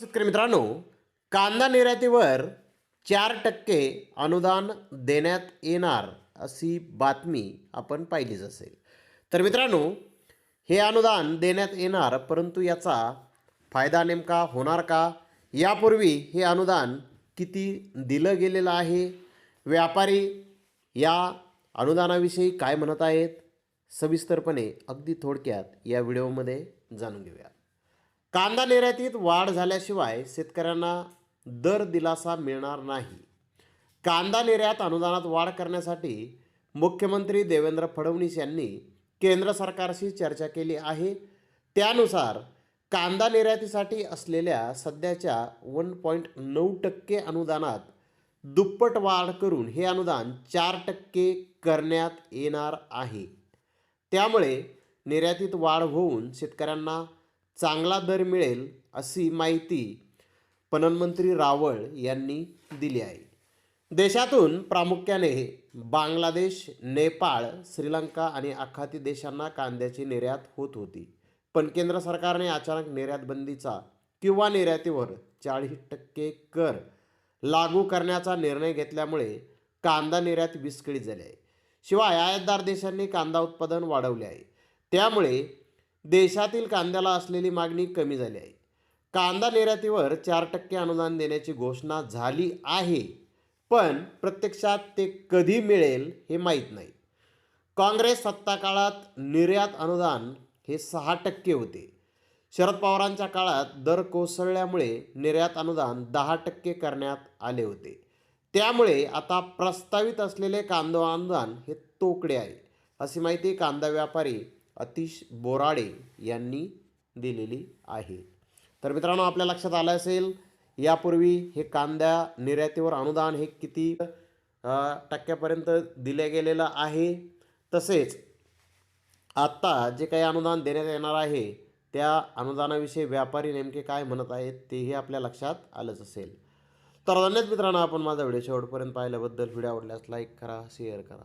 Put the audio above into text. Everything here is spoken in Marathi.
शेतकरी मित्रांनो कांदा निर्यातीवर चार टक्के अनुदान देण्यात येणार अशी बातमी आपण पाहिलीच असेल. तर मित्रांनो हे अनुदान देण्यात येणार परंतु याचा फायदा नेमका होणार का? यापूर्वी हे अनुदान किती दिलं गेलेलं आहे? व्यापारी या अनुदानाविषयी काय म्हणत आहेत? सविस्तरपणे अगदी थोडक्यात या व्हिडिओमध्ये जाणून घेऊया. कांदा निर्यातीत वाढ झाल्याशिवाय शेतकऱ्यांना दर दिलासा मिळणार नाही. कांदा निर्यात अनुदानात वाढ करण्यासाठी मुख्यमंत्री देवेंद्र फडणवीस यांनी केंद्र सरकारशी चर्चा केली आहे. त्यानुसार कांदा निर्यातीसाठी असलेल्या सध्याच्या वन पॉईंट नऊ टक्के अनुदानात दुप्पट वाढ करून हे अनुदान चार टक्के करण्यात येणार आहे. त्यामुळे निर्यातीत वाढ होऊन शेतकऱ्यांना चांगला दर मिळेल अशी माहिती पणनमंत्री रावळ यांनी दिली आहे. देशातून प्रामुख्याने बांगलादेश नेपाळ श्रीलंका आणि आखाती देशांना कांद्याची निर्यात होत होती. पण केंद्र सरकारने अचानक निर्यात बंदीचा किंवा निर्यातीवर चाळीस टक्के कर लागू करण्याचा निर्णय घेतल्यामुळे कांदा निर्यात विस्कळीत झाली आहे. शिवाय आयातदार देशांनी कांदा उत्पादन वाढवले आहे. त्यामुळे देशातील कांद्याला असलेली मागणी कमी झाली आहे. कांदा निर्यातीवर चार टक्के अनुदान देण्याची घोषणा झाली आहे. पण प्रत्यक्षात ते कधी मिळेल हे माहीत नाही. काँग्रेस सत्ता काळात निर्यात अनुदान हे सहा टक्के होते. शरद पवारांच्या काळात दर कोसळल्यामुळे निर्यात अनुदान दहा टक्के करण्यात आले होते. त्यामुळे आता प्रस्तावित असलेले कांदा अनुदान हे तोकडे आहे. अशी माहिती कांदा व्यापारी अतिश बोराडे यांनी दिलेली आहे. तर मित्रांनो आपल्या लक्षात आलं असेल यापूर्वी हे कांद्या निर्यातीवर अनुदान हे किती टक्क्यापर्यंत दिले गेलेलं आहे. तसेच आत्ता जे काही अनुदान देण्यात येणार आहे त्या अनुदानाविषयी व्यापारी नेमके काय म्हणत आहेत तेही आपल्या लक्षात आलंच असेल. तर धन्यवाद मित्रांनो आपण माझा व्हिडिओ शेवटपर्यंत पाहिल्याबद्दल. व्हिडिओ आवडल्यास लाईक करा शेअर करा.